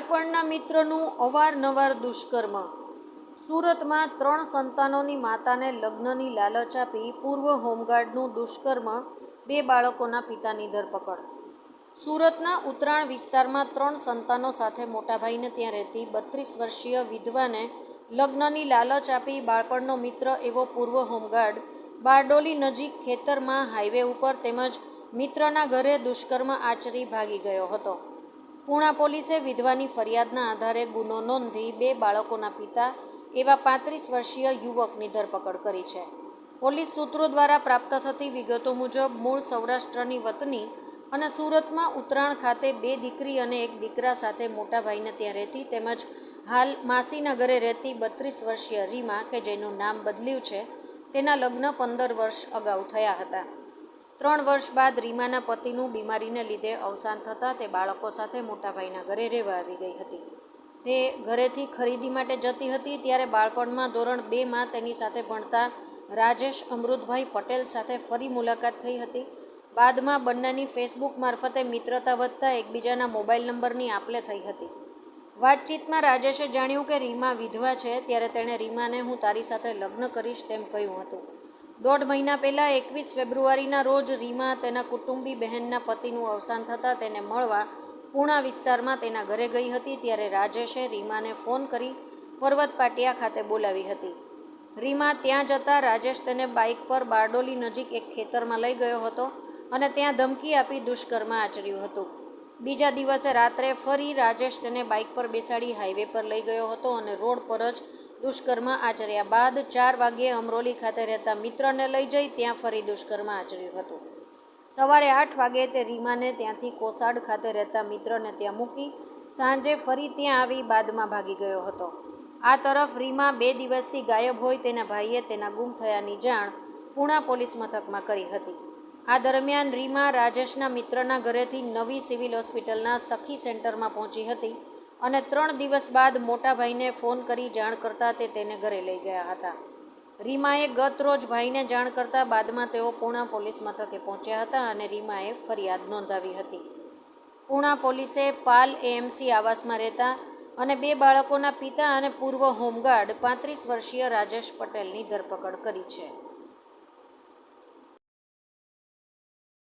મિત્રના મિત્રનું અવારનવાર દુષ્કર્મ. સુરતમાં ત્રણ સંતાનોની માતાને લગ્નની લાલચ આપી પૂર્વ હોમગાર્ડનું દુષ્કર્મ બે બાળકોના પિતાની ધરપકડ. સુરતના ઉત્તરાણ વિસ્તારમાં ત્રણ સંતાનો સાથે મોટાભાઈને ત્યાં રહેતી બત્રીસ વર્ષીય વિધવાને લગ્નની લાલચ આપી બાળપણનો મિત્ર એવો પૂર્વ હોમગાર્ડ બારડોલી નજીક ખેતરમાં હાઈવે ઉપર તેમજ મિત્રના ઘરે દુષ્કર્મ આચરી ભાગી ગયો હતો. પૂણા પોલીસે વિધવાની ફરિયાદના આધારે ગુનો નોંધી બે બાળકોના પિતા એવા પાંત્રીસ વર્ષીય યુવકની ધરપકડ કરી છે. પોલીસ સૂત્રો દ્વારા પ્રાપ્ત થતી વિગતો મુજબ મૂળ સૌરાષ્ટ્રની વતની અને સુરતમાં ઉત્તરાણ ખાતે બે દીકરી અને એક દીકરા સાથે મોટા ભાઈને ત્યાં રહેતી તેમજ હાલ માસીના ઘરે રહેતી બત્રીસ વર્ષીય રીમા, કે જેનું નામ બદલ્યું છે, તેના લગ્ન પંદર વર્ષ અગાઉ થયા હતા. ત્રણ વર્ષ બાદ રીમાના પતિનું બીમારીને લીધે અવસાન થતાં તે બાળકો સાથે મોટાભાઈના ઘરે રહેવા આવી ગઈ હતી. તે ઘરેથી ખરીદી માટે જતી હતી, ત્યારે બાળપણમાં ધોરણ બેમાં તેની સાથે ભણતા રાજેશ અમૃતભાઈ પટેલ સાથે ફરી મુલાકાત થઈ હતી. બાદમાં બંનેની ફેસબુક મારફતે મિત્રતા વધતા એકબીજાના મોબાઈલ નંબરની આપલે થઈ હતી. વાતચીતમાં રાજેશે જાણ્યું કે રીમા વિધવા છે, ત્યારે તેણે રીમાને હું તારી સાથે લગ્ન કરીશ તેમ કહ્યું હતું. દોઢ મહિના પહેલાં એકવીસ ફેબ્રુઆરીના રોજ રીમા તેના કુટુંબી બહેનના પતિનું અવસાન થતાં તેને મળવા પૂણા વિસ્તારમાં તેના ઘરે ગઈ હતી ત્યારે રાજેશે રીમાને ફોન કરી પર્વત પાટિયા ખાતે બોલાવી હતી. રીમા ત્યાં જતાં રાજેશ તેને બાઇક પર બારડોલી નજીક એક ખેતરમાં લઈ ગયો હતો અને ત્યાં ધમકી આપી દુષ્કર્મ આચર્યું હતું. બીજા દિવસે રાત્રે ફરી રાજેશ તેને બાઇક પર બેસાડી હાઈવે પર લઈ ગયો હતો અને રોડ પર જ દુષ્કર્મ આચર્યા બાદ ચાર વાગ્યે અમરોલી ખાતે રહેતા મિત્રને લઈ જઈ ત્યાં ફરી દુષ્કર્મ આચર્યું હતું. સવારે આઠ વાગે તે રીમાને ત્યાંથી કોસાડ ખાતે રહેતા મિત્રને ત્યાં મૂકી સાંજે ફરી ત્યાં આવી બાદમાં ભાગી ગયો હતો. આ તરફ રીમા બે દિવસથી ગાયબ હોય તેના ભાઈએ તેના ગુમ થયાની જાણ પૂણા પોલીસ મથકમાં કરી હતી. આ દરમિયાન રીમા રાજેશના મિત્રના ઘરેથી નવી સિવિલ હોસ્પિટલના સખી સેન્ટરમાં પહોંચી હતી અને ત્રણ દિવસ બાદ મોટાભાઈને ફોન કરી જાણ કરતાં તે તેને ઘરે લઈ ગયા હતા. રીમાએ ગત રોજ ભાઈને જાણ કરતાં બાદમાં તેઓ પૂણા પોલીસ મથકે પહોંચ્યા હતા અને રીમાએ ફરિયાદ નોંધાવી હતી. પૂણા પોલીસે પાલ એએમસી આવાસમાં રહેતા અને બે બાળકોના પિતા અને પૂર્વ હોમગાર્ડ પાંત્રીસ વર્ષીય રાજેશ પટેલની ધરપકડ કરી છે.